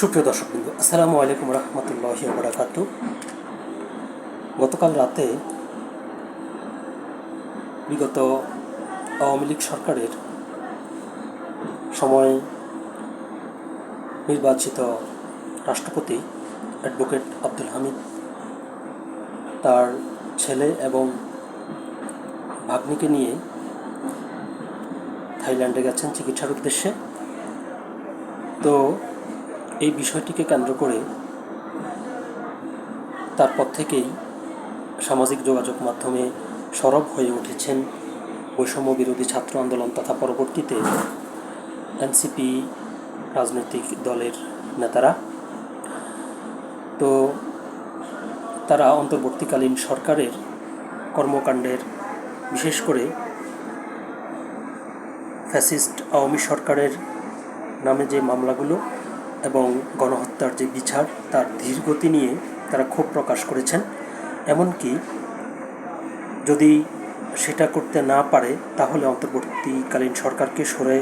সুপ্রিয় দর্শকবৃন্দ আসসালামু আলাইকুম রহমতুল্লাহ বারাকাতু। গতকাল রাতে বিগত আওয়ামী লীগ সরকারের সময় নির্বাচিত রাষ্ট্রপতি অ্যাডভোকেট আব্দুল হামিদ, তার ছেলে এবং ভাগ্নিকে নিয়ে থাইল্যান্ডে গেছেন চিকিৎসার উদ্দেশ্যে। তো এই বিষয়টিকে কেন্দ্র করে তারপর থেকেই সামাজিক যোগাযোগ মাধ্যমে সরব হয়ে উঠেছেন বৈষম্য বিরোধী ছাত্র আন্দোলন তথা পরবর্তীতে এনসিপি রাজনৈতিক দলের নেতারা। তো তারা অন্তর্বর্তীকালীন সরকারের কর্মকাণ্ডের বিশেষ করে ফ্যাসিস্ট আওয়ামী সরকারের নামে যে মামলাগুলো এবং গণহত্যার যে বিচার, তার ধীরগতি নিয়ে তারা ক্ষোভ প্রকাশ করেছেন। এমনকি যদি সেটা করতে না পারে, তাহলে অন্তর্বর্তীকালীন সরকারকে সরে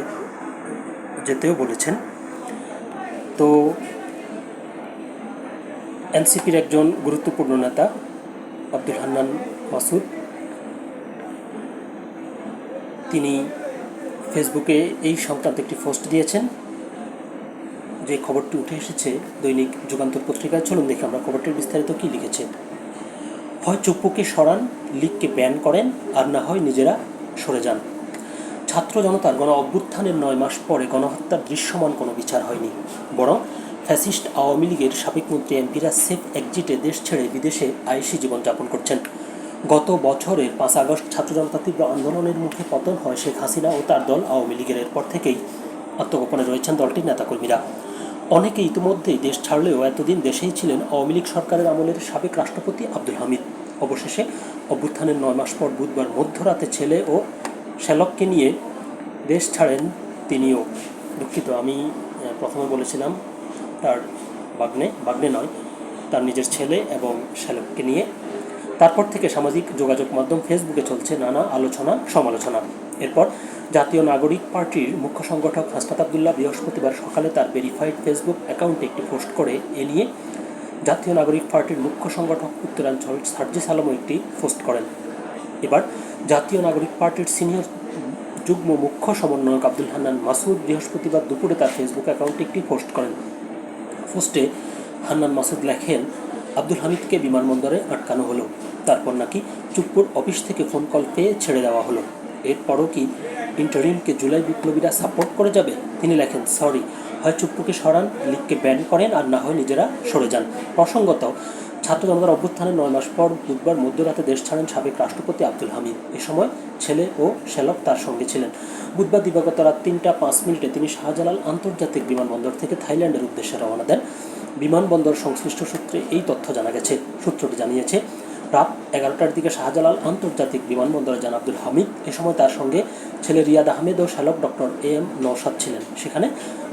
যেতেও বলেছেন। তো এনসিপির একজন গুরুত্বপূর্ণ নেতা, আব্দুল হান্নান মাসুদ, তিনি ফেসবুকে এই সংক্রান্ত একটি পোস্ট দিয়েছেন। যে খবরটি উঠে এসেছে, দৈনিক যুগান্তর পত্রিকায় চলুন দেখি আমরা খবরটির বিস্তারিত কী লিখেছে। হয় চুপ্পুকে সরান লিগকে ব্যান করেন, আর না হয় নিজেরা সরে যান। ছাত্র জনতার গণ অভ্যুত্থানের নয় মাস পরে গণহত্যার দৃশ্যমান কোনো বিচার হয়নি। বরং ফ্যাসিস্ট আওয়ামী লীগের সাবেক মন্ত্রী এমপিরা সেফ একজিটে দেশ ছেড়ে বিদেশে আইসি জীবনযাপন করছেন। গত বছরের পাঁচ আগস্ট ছাত্র জনতা তীব্র আন্দোলনের মুখে পতন হয় শেখ হাসিনা ও তার দল আওয়ামী লীগের এরপর থেকেই। আত্মগোপনে রয়েছেন দলটির নেতাকর্মীরা। অনেকে ইতিমধ্যেই দেশ ছাড়লেও এতদিন দেশেই ছিলেন আওয়ামী লীগ সরকারের আমলের সাবেক রাষ্ট্রপতি আব্দুল হামিদ। অবশেষে অভ্যুত্থানের নয় মাস পর বুধবার মধ্যরাতে ছেলে ও শ্যালককে নিয়ে দেশ ছাড়েন তিনিও। দুঃখিত, আমি প্রথমে বলেছিলাম তার বাগ্নে বাগ্নে নয়, তার নিজের ছেলে এবং শ্যালককে নিয়ে। তারপর থেকে সামাজিক যোগাযোগ মাধ্যম ফেসবুকে চলছে নানা আলোচনা, সমালোচনা। এরপর জাতীয় নাগরিক পার্টির মুখ্য সংগঠক হাসনাত আবদুল্লাহ বৃহস্পতিবার সকালে তার ভেরিফাইড ফেসবুক অ্যাকাউন্টে একটি পোস্ট করে এ নিয়ে জাতীয় নাগরিক পার্টির মুখ্য সংগঠক উত্তরাঞ্চল সার্জিস আলমও একটি পোস্ট করেন। এবার জাতীয় নাগরিক পার্টির সিনিয়র যুগ্ম মুখ্য সমন্বয়ক আব্দুল হান্নান মাসুদ বৃহস্পতিবার দুপুরে তার ফেসবুক অ্যাকাউন্টে একটি পোস্ট করেন। পোস্টে হান্নান মাসুদ লেখেন, আব্দুল হামিদকে বিমানবন্দরে আটকানো হলো। তারপর নাকি চুপ্পুর অফিস থেকে ফোন কল পেয়ে ছেড়ে দেওয়া হলো। এরপরও কি ইন্টারিমকে জুলাই বিপ্লবীরা সাপোর্ট করে যাবে? তিনি লেখেন সরি হয় চুপ্পুকে সরান লিগকে ব্যান করেন, আর না হয় নিজেরা সরে যান। প্রসঙ্গত ছাত্র জনতার অভ্যুত্থানের নয় মাস পর বুধবার মধ্যরাতে দেশ ছাড়েন সাবেক রাষ্ট্রপতি আব্দুল হামিদ। এ সময় ছেলে ও শ্যালক তার সঙ্গে ছিলেন। বুধবার দিবাগত রাত তিনটা পাঁচ মিনিটে তিনি শাহজালাল আন্তর্জাতিক বিমানবন্দর থেকে থাইল্যান্ডের উদ্দেশ্যে রওনা দেন। বিমানবন্দর সংশ্লিষ্ট সূত্রে এই তথ্য জানা গেছে। সূত্রটি জানিয়েছে রাত এগারোটার দিকে শাহজালাল আন্তর্জাতিক বিমানবন্দরে যান আব্দুল হামিদ। এ সময় তার সঙ্গে ছেলে রিয়াদ আহমেদ ও শ্যালক ডক্টর এ এম নৌসাদ ছিলেন। সেখানে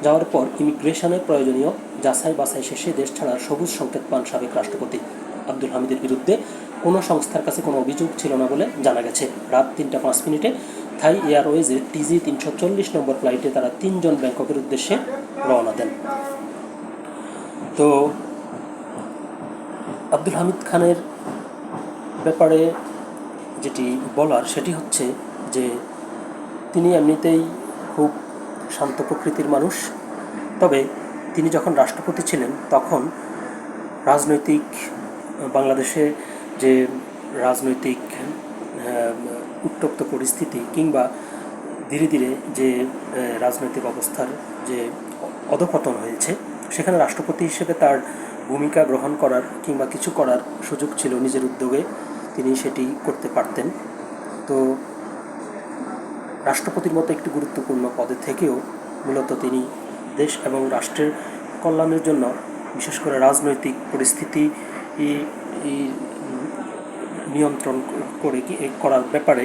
যাওয়ার পর ইমিগ্রেশনে প্রয়োজনীয় যাচাই বাছাই শেষে দেশ ছাড়ার সবুজ সংকেত পান সাবেক রাষ্ট্রপতি। আব্দুল হামিদের বিরুদ্ধে কোনো সংস্থার কাছে কোনো অভিযোগ ছিল না বলে জানা গেছে। রাত তিনটা পাঁচ মিনিটে থাই এয়ারওয়েজে টিজি তিনশো চল্লিশ নম্বর ফ্লাইটে তারা তিনজন ব্যাংককের উদ্দেশ্যে রওনা দেন। তো আব্দুল হামিদ খানের ব্যাপারে যেটি বলার সেটি হচ্ছে যে তিনি এমনিতেই খুব শান্ত প্রকৃতির মানুষ। তবে তিনি যখন রাষ্ট্রপতি ছিলেন, তখন রাজনৈতিক, বাংলাদেশে যে রাজনৈতিক উত্তপ্ত পরিস্থিতি কিংবা ধীরে ধীরে যে রাজনৈতিক অবস্থার যে অধপতন হয়েছে, সেখানে রাষ্ট্রপতি হিসেবে তার ভূমিকা গ্রহণ করার কিংবা কিছু করার সুযোগ ছিল নিজের উদ্যোগে। তিনি সেটি করতে পারতেন। তো রাষ্ট্রপতির মতো একটি গুরুত্বপূর্ণ পদে থেকেও মূলত তিনি দেশ এবং রাষ্ট্রের কল্যাণের জন্য বিশেষ করে রাজনৈতিক পরিস্থিতি নিয়ন্ত্রণ করে করার ব্যাপারে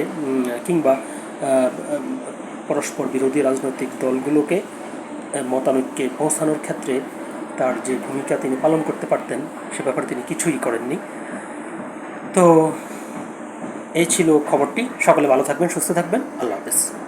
কিংবা পরস্পর বিরোধী রাজনৈতিক দলগুলোকে মতানৈক্যে পৌঁছানোর ক্ষেত্রে তার যে ভূমিকা তিনি পালন করতে পারতেন, সে ব্যাপারে তিনি কিছুই করেননি। তো এই ছিল খবরটি। সকলে ভালো থাকবেন সুস্থ থাকবেন। আল্লাহ হাফেজ।